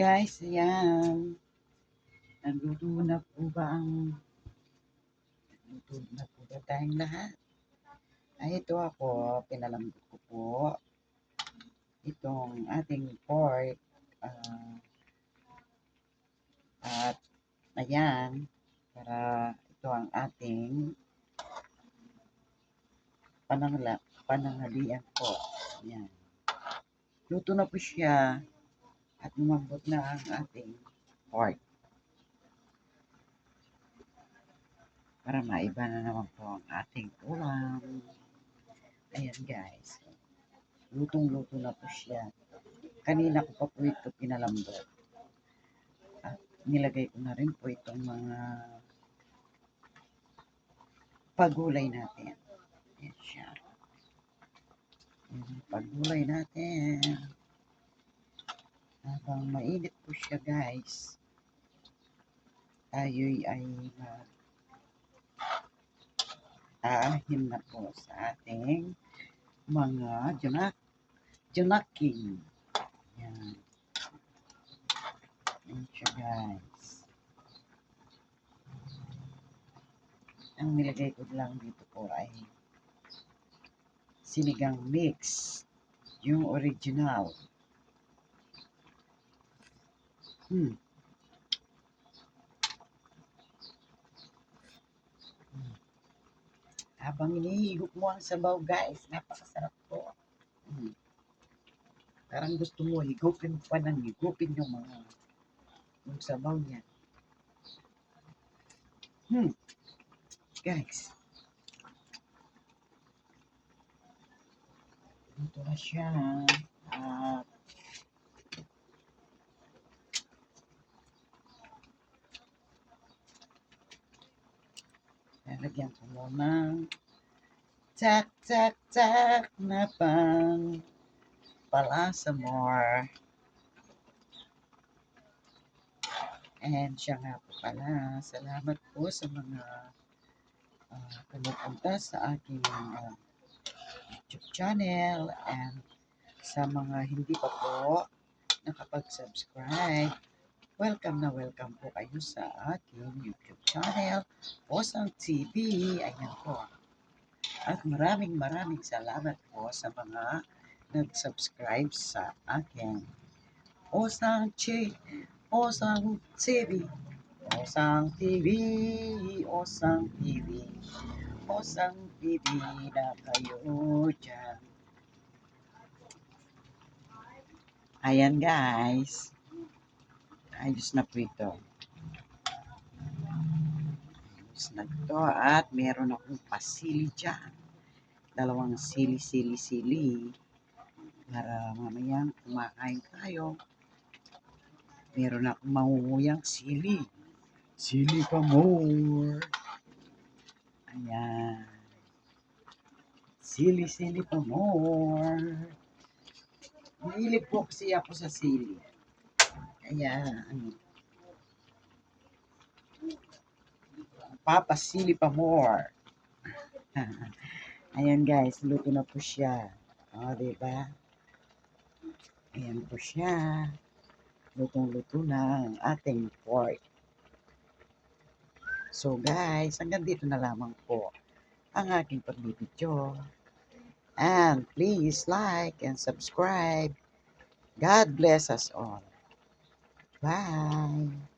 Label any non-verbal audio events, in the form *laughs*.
Guys, ayan. Nagluto na po ba ang nagluto na po ba tayong lahat? Ay, ito ako, pinalambot ko po itong ating pork. ah, at ayan, para ito ang ating panangla, pananghalian po. Ayan. Luto na po siya at lumambot na ang ating pork. Para maiba na naman po ang ating ulam. Ayan guys. Lutong-luto na po siya. Kanina ko pa po ito pinalambot. At nilagay ko na rin po itong mga pagulay natin. Ayan siya. Ayan, pagulay natin. Habang mainit po siya guys, tayo'y ay mag aahin na po sa ating mga junak junaking. Yan. Yan siya guys. Ang nilagay ko lang dito po ay sinigang mix. Yung original. Hmm. Hmm. Habang hinihigop mo ang sabaw, guys, napakasarap po. Hmm. Parang gusto mo, higupin pa ng higupin yung mga yung sabaw niya. Hmm. Guys. Ito na siya. At Lalagyan ko muna tak tak tak na pang palasa more. And siya nga po pala. Salamat po sa mga uh, pumupunta sa aking uh, YouTube channel and sa mga hindi pa po nakapag-subscribe. Welcome na welcome po kayo sa aking YouTube channel, Osang TV. Ayan po. At maraming maraming salamat po sa mga nag-subscribe sa akin. Osang Chi, Osang TV, Osang TV, Osang TV, Osang TV na kayo dyan. Ayan guys. Ayos na po ito. Ayos na ito. At meron akong pasili dyan. Dalawang sili, sili, sili. Para mamaya kumakain tayo. Meron akong mangunguyang sili. Sili pa more. Ayan. Sili, sili pa more. Po kasi ako sa sili. Kaya, ano, papasili pa more. *laughs* Ayan guys, luto na po siya. O, diba? Ayan po siya. Lutong-luto na ang ating pork. So guys, hanggang dito na lamang po ang aking pagbibidyo. And please like and subscribe. God bless us all. Bye.